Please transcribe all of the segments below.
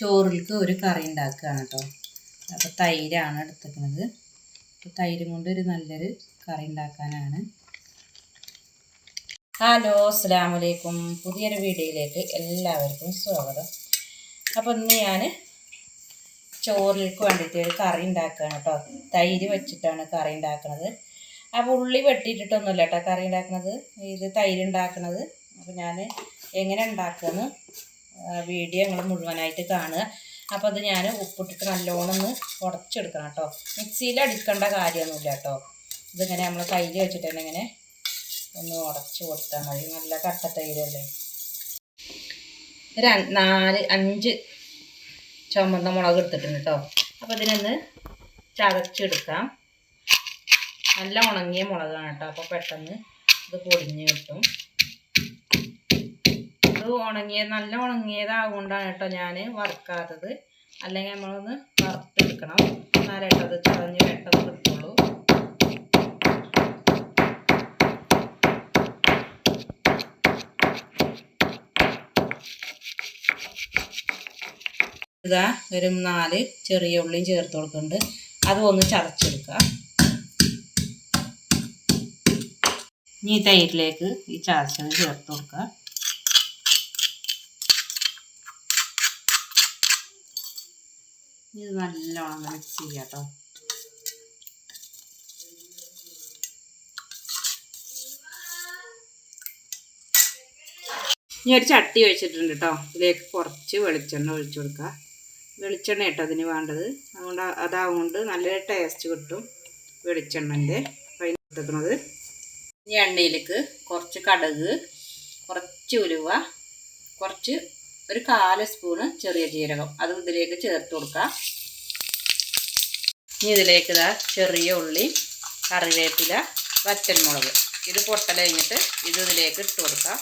ചോറിലേക്ക് ഒരു കറി ഉണ്ടാക്കുകയാണ് കേട്ടോ. അപ്പോൾ തൈരാണ് എടുത്തിരിക്കുന്നത്. തൈരും കൊണ്ട് ഒരു നല്ലൊരു കറി ഉണ്ടാക്കാനാണ്. ഹലോ അസ്സാം വലൈക്കും പുതിയൊരു വീഡിയോയിലേക്ക് എല്ലാവർക്കും സ്വാഗതം. അപ്പോൾ ഇന്ന് ഞാൻ ചോറിലേക്ക് വേണ്ടിയിട്ട് ഒരു കറി ഉണ്ടാക്കുകയാണ് കേട്ടോ. തൈര് വെച്ചിട്ടാണ് കറി ഉണ്ടാക്കുന്നത്. അപ്പോൾ ഉള്ളി വെട്ടിയിട്ടിട്ടൊന്നുമില്ല കേട്ടോ കറി ഉണ്ടാക്കുന്നത്. ഇത് തൈര് ഉണ്ടാക്കുന്നത്. അപ്പോൾ ഞാൻ എങ്ങനെ ഉണ്ടാക്കുമെന്ന് വീഡിയോ നിങ്ങൾ മുഴുവനായിട്ട് കാണുക. അപ്പോൾ അത് ഞാൻ ഉപ്പിട്ടിട്ട് നല്ലോണം ഒന്ന് ഉടച്ചെടുക്കണം കേട്ടോ. മിക്സിയിൽ അടിക്കേണ്ട കാര്യമൊന്നുമില്ല കേട്ടോ. ഇതിങ്ങനെ നമ്മൾ കയ്യിൽ വെച്ചിട്ട് ഇങ്ങനെ ഒന്ന് ഉടച്ച് കൊടുത്താൽ മതി. നല്ല കട്ട തൈരല്ലേ ഒരു നാല് അഞ്ച് ചുമന്ന മുളക് എടുത്തിട്ടുണ്ട് കേട്ടോ. അപ്പോൾ ഇതിനൊന്ന് ചതച്ചെടുക്കാം. നല്ല ഉണങ്ങിയ മുളകാണ് കേട്ടോ. അപ്പോൾ പെട്ടെന്ന് ഇത് പൊടിഞ്ഞ് കിട്ടും. ഇത് ഉണങ്ങിയ നല്ല ഉണങ്ങിയതാകൊണ്ടാണ് കേട്ടോ ഞാൻ വറുക്കാത്തത്. അല്ലെങ്കിൽ നമ്മളൊന്ന് വറുത്തെടുക്കണം. എന്നാലേ അത് ചതഞ്ഞ് പെട്ടെന്ന് കിട്ടുള്ളൂ. ഇതാ ഒരു നാല് ചെറിയ ഉള്ളിയും ചേർത്ത് കൊടുക്കുന്നുണ്ട്. അത് ഒന്ന് ചതച്ചെടുക്കുക ഇനി തൈരിലേക്ക് ഈ ചതച്ചത് ചേർത്ത് കൊടുക്കുക ഇത് നല്ലോണം മിക്സ് ചെയ്യാം കേട്ടോ ഇനി ഒരു ചട്ടി വെച്ചിട്ടുണ്ട് കേട്ടോ ഇതിലേക്ക് കുറച്ച് വെളിച്ചെണ്ണ ഒഴിച്ചു കൊടുക്കുക. വെളിച്ചെണ്ണ കേട്ടോ അതിന് വേണ്ടത്. അതുകൊണ്ട് അതാവുകൊണ്ട് നല്ല ടേസ്റ്റ് കിട്ടും വെളിച്ചെണ്ണന്റെ. എടുക്കുന്നത് ഇനി എണ്ണയിലേക്ക് കുറച്ച് കടുക് കുറച്ച് ഉലുവ കുറച്ച് ഒരു കാൽ സ്പൂണ് ചെറിയ ജീരകം. അതും ഇതിലേക്ക് ചേർത്ത് കൊടുക്കാം. ഇനി ഇതിലേക്ക് ഇതാ ചെറിയ ഉള്ളി കറിവേപ്പില വറ്റൽമുളക്. ഇത് പൊട്ടൽ കഴിഞ്ഞിട്ട് ഇത് ഇതിലേക്ക് ഇട്ട് കൊടുക്കാം.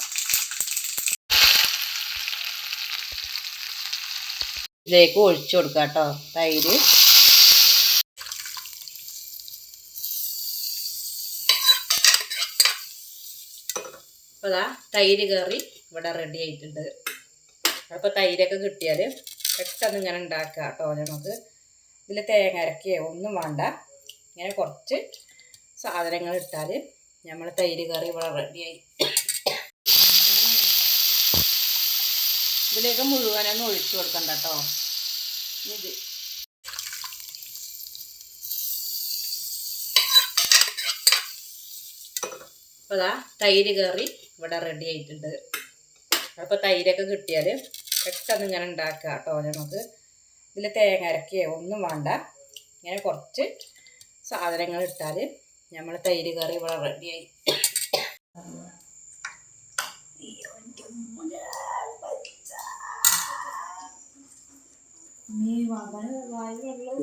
ഇതിലേക്ക് ഒഴിച്ചു കൊടുക്കുക കേട്ടോ തൈര്. അപ്പോൾ ഇതാ തൈര് കറി ഇവിടെ റെഡി ആയിട്ടുണ്ട്. അപ്പോൾ തൈരൊക്കെ കിട്ടിയാൽ പെട്ടെന്ന് ഇങ്ങനെ ഉണ്ടാക്കുക കേട്ടോ നമുക്ക്. ഇതിൽ തേങ്ങ അരക്കുകയോ ഒന്നും വേണ്ട. ഇങ്ങനെ കുറച്ച് സാധനങ്ങൾ ഇട്ടാൽ നമ്മൾ തൈര് കറി ഇവിടെ റെഡിയായി ഇതിലേക്ക് മുഴുവനൊന്നും ഒഴിച്ചു കൊടുക്കണ്ട കേട്ടോ. ഇത് അപ്പോൾ ഇതാ തൈര് കറി ഇവിടെ റെഡി ആയിട്ടുണ്ട്. അപ്പോൾ തൈരൊക്കെ കിട്ടിയാൽ പെട്ടെന്ന് ഇങ്ങനെ ഉണ്ടാക്കുക കേട്ടോ നമുക്ക് ഇതിൽ തേങ്ങ അരക്കുകയോ ഒന്നും വേണ്ട ഇങ്ങനെ കുറച്ച് സാധനങ്ങൾ ഇട്ടാൽ നമ്മൾ തൈര് കറി ഇവിടെ റെഡിയായി നീ വായ വെള്ളം